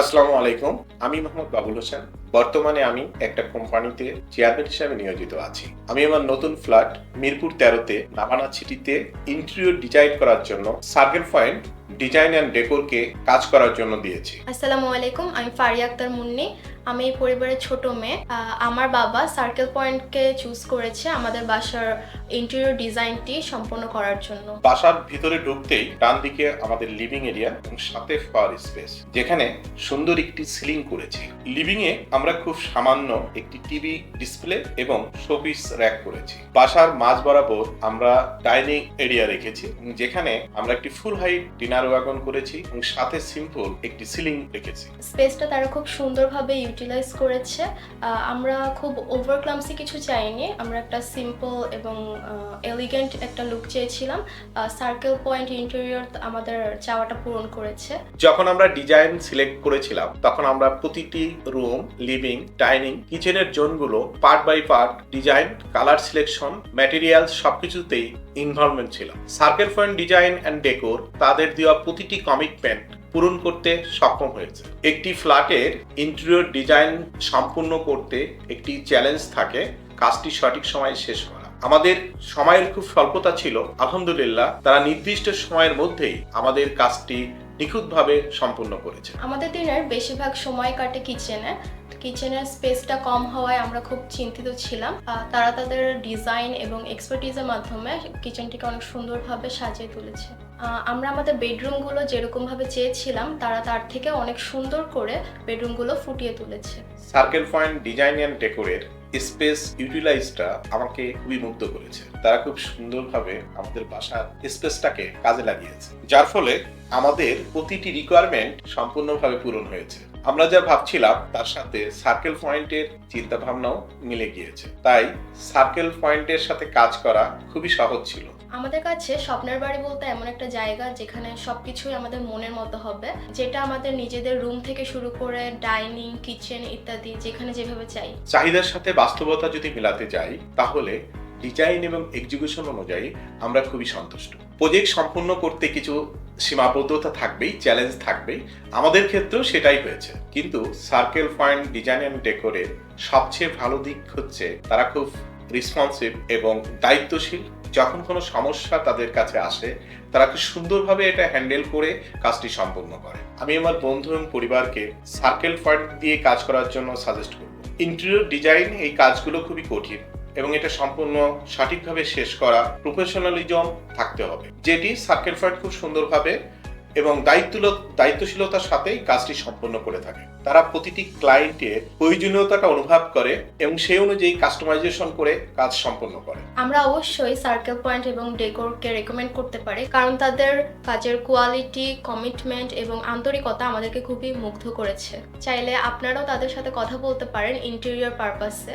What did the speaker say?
আসসালামু আলাইকুম। আমি মোহাম্মদ বাবুল হোসেন। বর্তমানে আমি একটা কোম্পানিতে চেয়ারম্যান হিসেবে নিয়োজিত আছি। আমি আমার নতুন ফ্ল্যাট মিরপুর তেরোতে নামানা সিটিতে ইন্টেরিয়র ডিজাইন করার জন্য সার্কেল পয়েন্ট ডিজাইন অ্যান্ড ডেকোরকে কাজ করার জন্য দিয়েছি। আসসালামু আলাইকুম আমি ফারিয়া আক্তার মুন্নি। আমি এই পরিবারের ছোট মেয়ে। আমার বাবা সার্কেল পয়েন্টকে চুজ করেছে আমাদের বাসার ইন্টেরিয়র ডিজাইনটি সম্পন্ন করার জন্য। বাসার ভিতরে ঢুকতেই ডান দিকে আমাদের লিভিং এরিয়া এবং সাথে ফার স্পেস যেখানে সুন্দর একটি সিলিং করেছি। লিভিং এ আমরা খুব সামান্য একটি টিভি ডিসপ্লে এবং শোপিস র্যাক করেছি। বাসার মাঝ বরাবর আমরা ডাইনিং এরিয়া রেখেছি যেখানে আমরা একটি ফুল হাইট ডিনার ওয়াগন করেছি এবং সাথে সিম্পল একটি সিলিং রেখেছি। স্পেসটা তারা খুব সুন্দরভাবে ইউটিলাইজ করেছে। আমরা খুব ওভার ক্লামসি কিছু চাইনি। আমরা একটা সিম্পল এবং এলিগেন্ট একটা লুক চেয়েছিলাম। সার্কেল পয়েন্ট ইন্টেরিয়র আমাদের চাওয়াটা পূরণ করেছে। যখন আমরা ডিজাইন সিলেক্ট করেছিলাম তখন আমরা প্রতিটি রুম লিভিং ডাইনিং কিচেনের জোনগুলো part by part design colour selection material সবকিছুতেই ইনভলভমেন্ট ছিল। Circle point design and decor তাদের দেওয়া প্রতিটি কমিটমেন্ট পূরণ করতে সক্ষম হয়েছে। একটি ফ্ল্যাটের ইন্টেরিয়র ডিজাইন সম্পূর্ণ করতে একটি চ্যালেঞ্জ থাকে, কাজটি সঠিক সময়ে শেষ করা। আমাদের সময়ের খুব স্বল্পতা ছিল, আলহামদুলিল্লাহ, তারা নির্দিষ্ট সময়ের মধ্যেই আমাদের কাজটি নিখুঁতভাবে সম্পূর্ণ করেছে। আমাদের দিনের বেশিরভাগ সময় কাটে কিচেনে কিচেনের স্পেসটা কম হওয়ায় আমরা খুব চিন্তিত ছিলাম। তারা তাদের ডিজাইন এবং এক্সপার্টিজের মাধ্যমে কিচেনটিকে অনেক সুন্দরভাবে সাজিয়ে তুলেছে। আমরা আমাদের বেডরুমগুলো যেরকমভাবে চেয়েছিলাম তারা তার থেকে অনেক সুন্দর করে বেডরুমগুলো ফুটিয়ে তুলেছে। সার্কেল পয়েন্ট ডিজাইন অ্যান্ড ডেকোরের স্পেস ইউটিলাইজটা আমাকে খুবই মুগ্ধ করেছে। তারা খুব সুন্দরভাবে আমাদের বাসার স্পেসটাকে কাজে লাগিয়েছে। যার ফলে আমাদের প্রতিটি রিকোয়ারমেন্ট সম্পূর্ণভাবে পূরণ হয়েছে। আমরা যা ভাবছিলাম তার সাথে সার্কেল পয়েন্টের চিন্তা ভাবনাও মিলে গিয়েছে। তাই সার্কেল পয়েন্টের সাথে কাজ করা খুবই সহজ ছিল। আমাদের কাছে স্বপ্নের বাড়ি বলতে এমন একটা জায়গা যেখানে সবকিছুই আমাদের মনের মতো হবে। যেটা আমাদের নিজেদের রুম থেকে শুরু করে ডাইনিং কিচেন ইত্যাদি যেখানে যেভাবে চাই। চাহিদার সাথে বাস্তবতা যদি মেলাতে যাই তাহলে ডিজাইন এবং এক্সিকিউশন অনুযায়ী আমরা খুবই সন্তুষ্ট। প্রজেক্ট সম্পূর্ণ করতে কিছু সীমাবদ্ধতা থাকবেই চ্যালেঞ্জ থাকবেই। আমাদের ক্ষেত্রেও সেটাই হয়েছে। কিন্তু সার্কেল পয়েন্ট ডিজাইন অ্যান্ড ডেকোরের সবচেয়ে ভালো দিক হচ্ছে তারা খুব রেসপন্সিভ এবং দায়িত্বশীল। যখন কোনো সমস্যা তাদের কাছে আসে, তারা খুব সুন্দরভাবে এটা হ্যান্ডেল করে কাজটি সম্পন্ন করে। আমি আমার বন্ধু এবং পরিবারকে সার্কেল পয়েন্ট দিয়ে কাজ করার জন্য সাজেস্ট করব। ইন্টেরিয়র ডিজাইন এই কাজগুলো খুবই কঠিন। এবং এটা সম্পূর্ণ সঠিকভাবে শেষ করা প্রফেশনালিজম থাকতে হবে। যেটি সার্কেল পয়েন্ট খুব সুন্দরভাবে এবং দায়িত্ব দায়িত্বশীলতার সাথেই কাজটি সম্পন্ন করে থাকে। তারা প্রতিটি ক্লায়েন্টের প্রয়োজনীয়তাটা অনুভব করে এবং সেই অনুযায়ী কাস্টমাইজেশন করে কাজ সম্পন্ন করে। আমরা অবশ্যই সার্কেল পয়েন্ট এবং ডেকোরকে রেকমেন্ড করতে পারি, কারণ তাদের কাজের কোয়ালিটি কমিটমেন্ট এবং আন্তরিকতা আমাদেরকে খুবই মুগ্ধ করেছে। চাইলে আপনারাও তাদের সাথে কথা বলতে পারেন ইন্টেরিয়র পারপাসে